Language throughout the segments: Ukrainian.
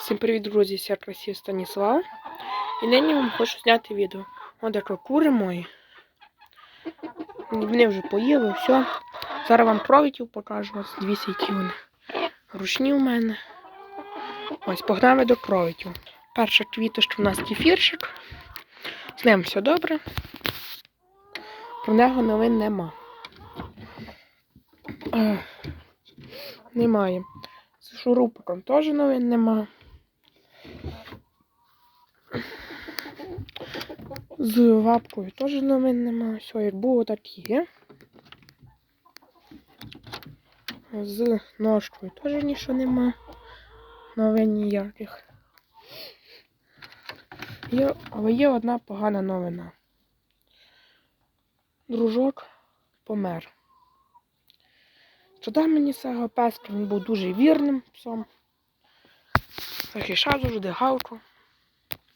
Всім привіт, друзі! Я красив Станіслав. І нині вам хочу зняти відео. Ось такі кури мої. Вони вже поїли, все. Зараз вам кровіків покажу. Ось дві вони. Ручні у мене. Ось, погнали до кровіків. Перша квіточка у нас кефірчик. З ним все добре. Про нього новин нема. Немає. З шурупиком теж новин нема. З лапкою теж новин нема. Все, як було, так і є. З ножкою теж нічого нема. Новин ніяких. Є, але є одна погана новина. Дружок помер. Тоді мені цього песка, він був дуже вірним псом. Захищав завжди галку.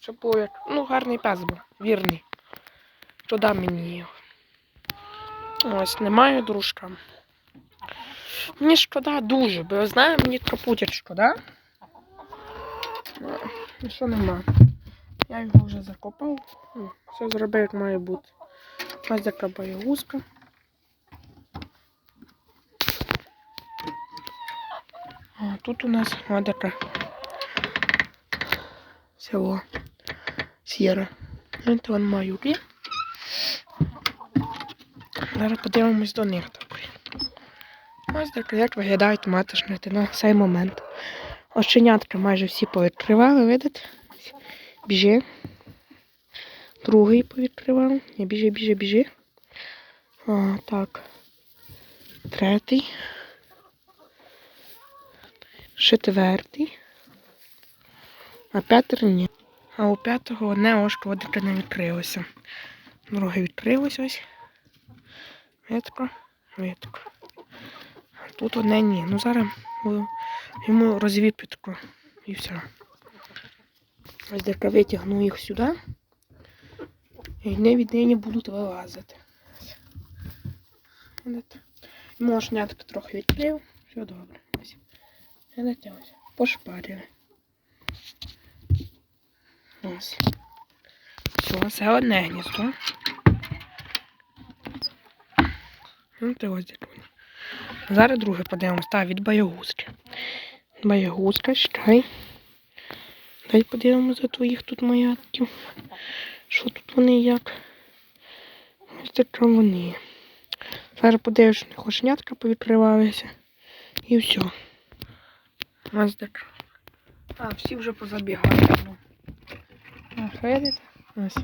Це було як, ну, гарний пес був, вірний. Тоді мені його. Ось, немає дружка. Мені шкода дуже, бо я знаю, мені капутять шкода. Ну, і що нема. Я його вже закопав. Все зробив, як має бути. Ось така боягузка. А тут у нас вот така село Сєра. Це вон маюки. Зараз подивимось до них такої. Ось так, як виглядають маточники на цей момент. Ощенятки майже всі повідкривали, видите? Біжи. Другий повідкривав. Не біжи, біжи, біжи. А, так. Третій. Четвертий. А п'ятий ні. А у п'ятого одне ошко водика не відкрилося. Друге відкрилось ось. Витко, витко. Тут одне ні. Ну зараз йому розвіпітку і все. Ось дека витягну їх сюди. І вони від неї будуть вилазити. Мошнятка трохи відкрив. Все добре. Ось. Ось. Пошпарили. Ось. Все, це одне гніздо. Ну, ось дякую. Зараз друге подивимось. Так, від боягузки. Боягузка, чекай. Дай подивимось за твоїх тут маятків. Що тут вони як? Ось така вони. Зараз подивимось, що них ошнятка повідкривалися. І все. Ось так. А, всі вже позабігали. Видите? Ось.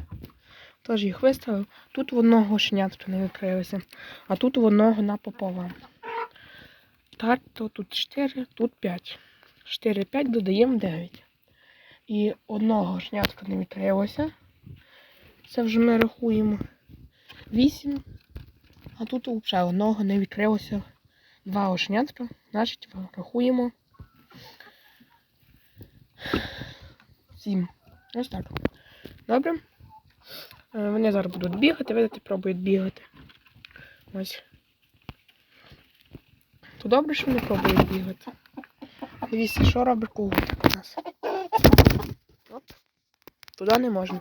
Тож їх виставив. Тут в одного шнятка не відкрилося, а тут в одного напополам. Так, то тут 4, тут 5. 4, 5 додаємо 9. І одного шнятка не відкрилося. Це вже ми рахуємо 8. А тут взагалі одного не відкрилося. Два ошнятка. Значить, рахуємо 7. Ось так. Добре. Е, Вони зараз будуть бігати, видите, пробують бігати. Ось. То добре, що вони пробують бігати. Дивіться, що робить кугутик у нас. Оп. Туди не можна.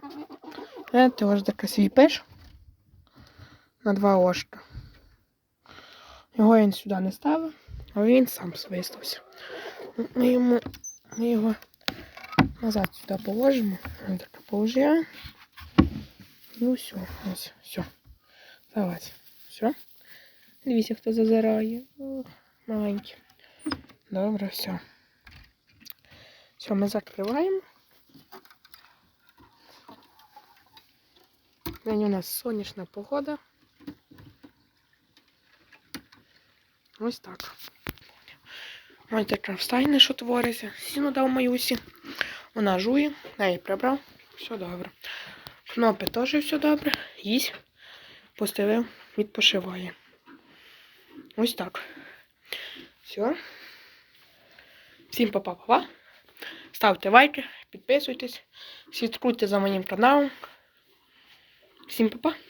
Видите, ось така свій пиш на два ошка. Його він сюди не ставив, але він сам свистався. Ми йому ми його назад сюди положимо. Так положимо. Ну все, ось, все. Залазь. Все. Дивіться, хто зазирає. Маленький. Добре, все. Все, ми закриваємо. День у нас сонячна погода. Ось так. Ось така встайне, що твориться. Сіно дав Маюсі. Вона жує, я її прибрав. Все добре. Кнопи теж все добре. Їсть. Постелив, відпошиває. Ось так. Все. Всім па-па-па-па. Ставте лайки, підписуйтесь, слідкуйте за моїм каналом. Всім па-па.